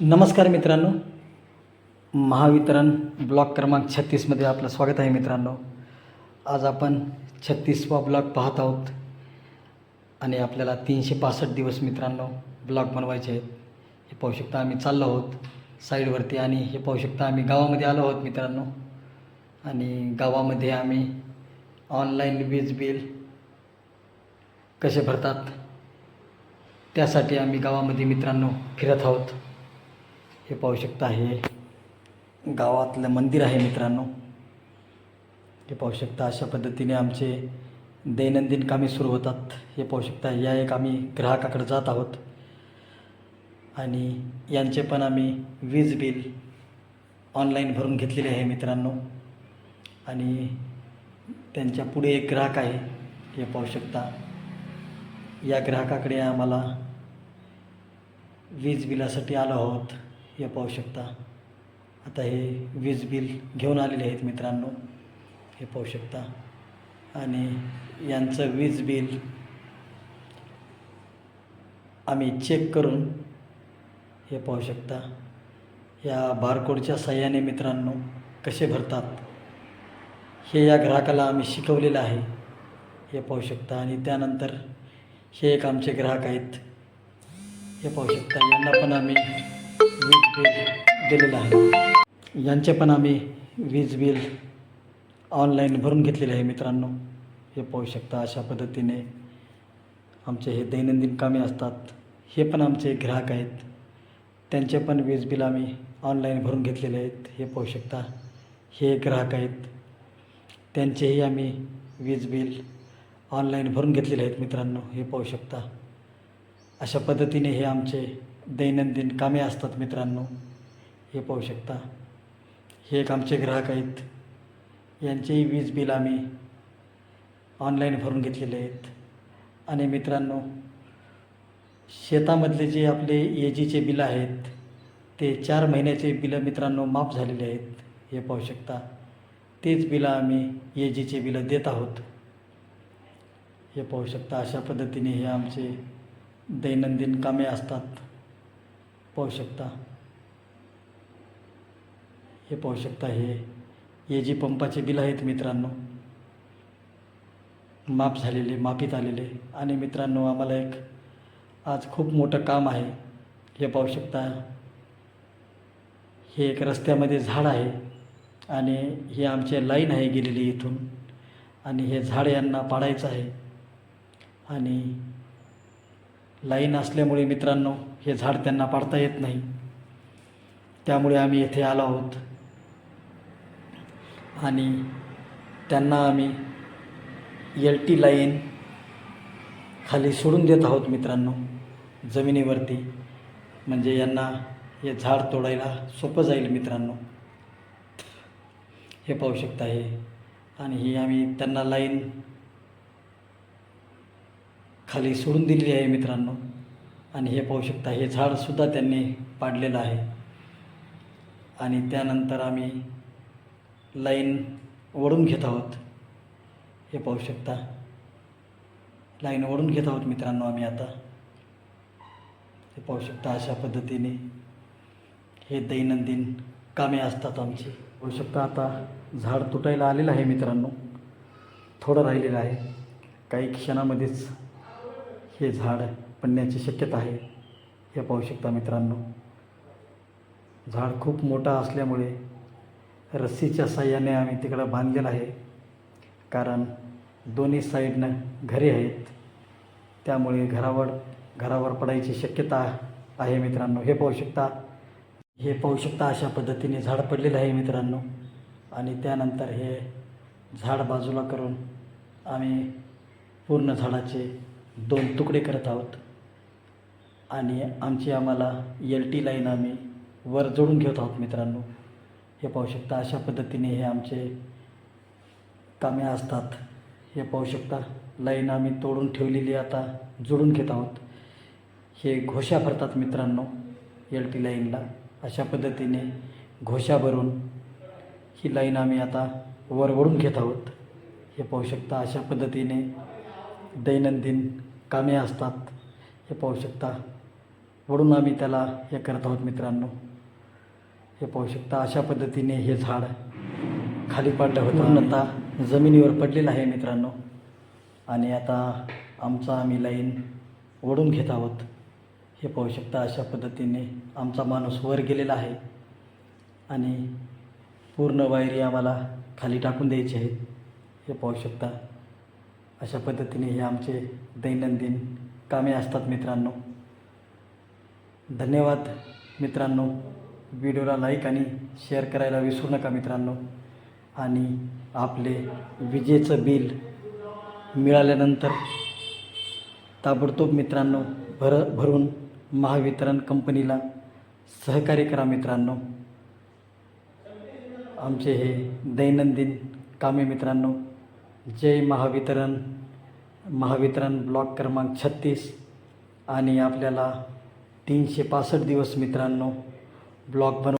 नमस्कार मित्रांनो. महावितरण ब्लॉक क्रमांक छत्तीसमध्ये आपलं स्वागत आहे मित्रांनो. आज आपण छत्तीसवा ब्लॉक पाहत आहोत. आणि आपल्याला तीनशे पासष्ट दिवस मित्रांनो ब्लॉक बनवायचे आहेत. हे पाहू शकता आम्ही चाललो आहोत साईडवरती आणि हे पाहू शकता आम्ही गावामध्ये आलो आहोत मित्रांनो. आणि गावामध्ये आम्ही ऑनलाईन वीज बिल कसे भरतात त्यासाठी आम्ही गावामध्ये मित्रांनो फिरत आहोत. हे पाहू शकता हे गावातलं मंदिर आहे मित्रांनो. हे पाहू शकता अशा पद्धतीने आमचे दैनंदिन कामे सुरू होतात. हे पाहू शकता या एक आम्ही ग्राहकाकडे जात आहोत. आणि यांचे पण आम्ही वीज बिल ऑनलाईन भरून घेतलेले आहे मित्रांनो. आणि त्यांच्या पुढे एक ग्राहक आहे. हे पाहू शकता या ग्राहकाकडे आम्हाला वीज बिलासाठी आलो आहोत. हे पाहू शकता. आता हे वीज बिल घेऊन आलेले आहेत मित्रांनो. हे पाहू शकता. आणि यांचं वीज बिल आम्ही चेक करून हे पाहू शकता. या बारकोडच्या साह्याने मित्रांनो कसे भरतात. हे या ग्राहकाला आम्ही शिकवलेलं आहे. हे पाहू शकता. आणि त्यानंतर हे एक आमचे ग्राहक आहेत. हे पाहू शकता. यांना पण आम्ही वीज बिल दिलेलं आहे. यांचे पण आम्ही वीज बिल ऑनलाईन भरून घेतलेले आहे मित्रांनो. हे पाहू शकता अशा पद्धतीने आमचे हे दैनंदिन कामे असतात. हे पण आमचे ग्राहक आहेत. त्यांचे पण वीज बिल आम्ही ऑनलाईन भरून घेतलेले आहेत. हे पाहू शकता. हे ग्राहक आहेत. त्यांचेही आम्ही वीज बिल ऑनलाईन भरून घेतलेले आहेत मित्रांनो. हे पाहू शकता. अशा पद्धतीने हे आमचे दैनंदिन कामे असतात मित्रांनो हे पाहू शकता. हे एक आमचे ग्राहक आहेत. यांचेही वीज बिल आम्ही ऑनलाईन भरून घेतलेले आहेत. आणि मित्रांनो शेतामधले जे आपले एजीचे बिलं आहेत ते चार महिन्याचे बिलं मित्रांनो माफ झालेले आहेत. हे पाहू शकता. तेच बिलं आम्ही एजीचे बिलं देत आहोत. हे पाहू शकता अशा पद्धतीने हे आमचे दैनंदिन कामे असतात. पाहू शकता. हे पाहू शकता हे. हे जी पंपाचे बिल आहेत मित्रांनो माफ झालेले माफीत आलेले. आणि मित्रांनो आम्हाला एक आज खूप मोठं काम आहे. हे पाहू शकता. हे एक रस्त्यामध्ये झाड आहे. आणि हे आमचे लाईन आहे गेलेली इथून. आणि हे झाड यांना पाडायचं आहे. आणि लाईन असल्यामुळे मित्रांनो हे झाड त्यांना पाडता येत नाही. त्यामुळे आम्ही येथे आलो आहोत. आणि त्यांना आम्ही एल टी लाईन खाली सोडून देत आहोत मित्रांनो जमिनीवरती. म्हणजे यांना हे झाड तोडायला सोपं जाईल मित्रांनो. हे पाहू शकता हे. आणि ही आम्ही त्यांना लाईन खाली सोडून दिलेली आहे मित्रांनो. आणि हे पाहू शकता हे झाडसुद्धा त्यांनी पाडलेलं आहे. आणि त्यानंतर आम्ही लाईन ओढून घेत आहोत. हे पाहू शकता. लाईन ओढून घेत आहोत मित्रांनो आम्ही आता. हे पाहू शकता अशा पद्धतीने हे दैनंदिन कामे असतात आमची. पाहू शकता आता झाड तुटायला आलेलं आहे मित्रांनो. थोडं राहिलेलं आहे. काही क्षणामध्येच हे झाड पडण्याची शक्यता आहे हे पाहू शकता मित्रांनो. झाड खूप मोठा असल्यामुळे रस्सीच्या साह्याने आम्ही तिकडं बांधलेलं आहे. कारण दोन्ही साईडनं घरे आहेत. त्यामुळे घरावर घरावर पडायची शक्यता आहे मित्रांनो. हे पाहू शकता हे पाहू शकता अशा पद्धतीने झाड पडलेलं आहे मित्रांनो. आणि त्यानंतर हे झाड बाजूला करून आम्ही पूर्ण झाडाचे दोन तुकडे करत आहोत. आणि आमची आम्हाला एल टी लाईन आम्ही वर जोडून घेत आहोत मित्रांनो. हे पाहू शकता अशा पद्धतीने हे आमचे कामे असतात. हे पाहू शकता लाईन आम्ही तोडून ठेवलेली आता जोडून घेत आहोत. हे घोषा भरतात मित्रांनो एल टी लाईनला अशा पद्धतीने घोषा भरून ही लाईन आम्ही आता वर ओढून घेत आहोत. हे पाहू शकता अशा पद्धतीने दैनंदिन कामे असतात. हे पाहू शकता वडून आम्ही त्याला हे करत आहोत मित्रांनो. हे पाहू शकता अशा पद्धतीने हे झाड खाली पडलं होतं. पूर्णतः जमिनीवर पडलेलं आहे मित्रांनो. आणि आता आमचा आम्ही लाईन ओढून घेत आहोत. हे पाहू शकता अशा पद्धतीने आमचा माणूस वर गेलेला आहे. आणि पूर्ण वायरी आम्हाला खाली टाकून द्यायची आहेत हे पाहू शकता अशा पद्धतीने हे आमचे दैनंदिन कामे असतात मित्रांनो. धन्यवाद मित्रांनो. व्हिडिओला लाईक आणि शेअर करायला विसरू नका मित्रांनो. आणि आपले विजेचं बिल मिळाल्यानंतर ताबडतोब मित्रांनो भर भरून महावितरण कंपनीला सहकार्य करा मित्रांनो. आमचे हे दैनंदिन कामे मित्रांनो. जय महावितरण महावितरण ब्लॉक क्रमांक छत्तीस. आणि आपल्याला तीनशे पासष्ट दिवस मित्रांनो ब्लॉक बनव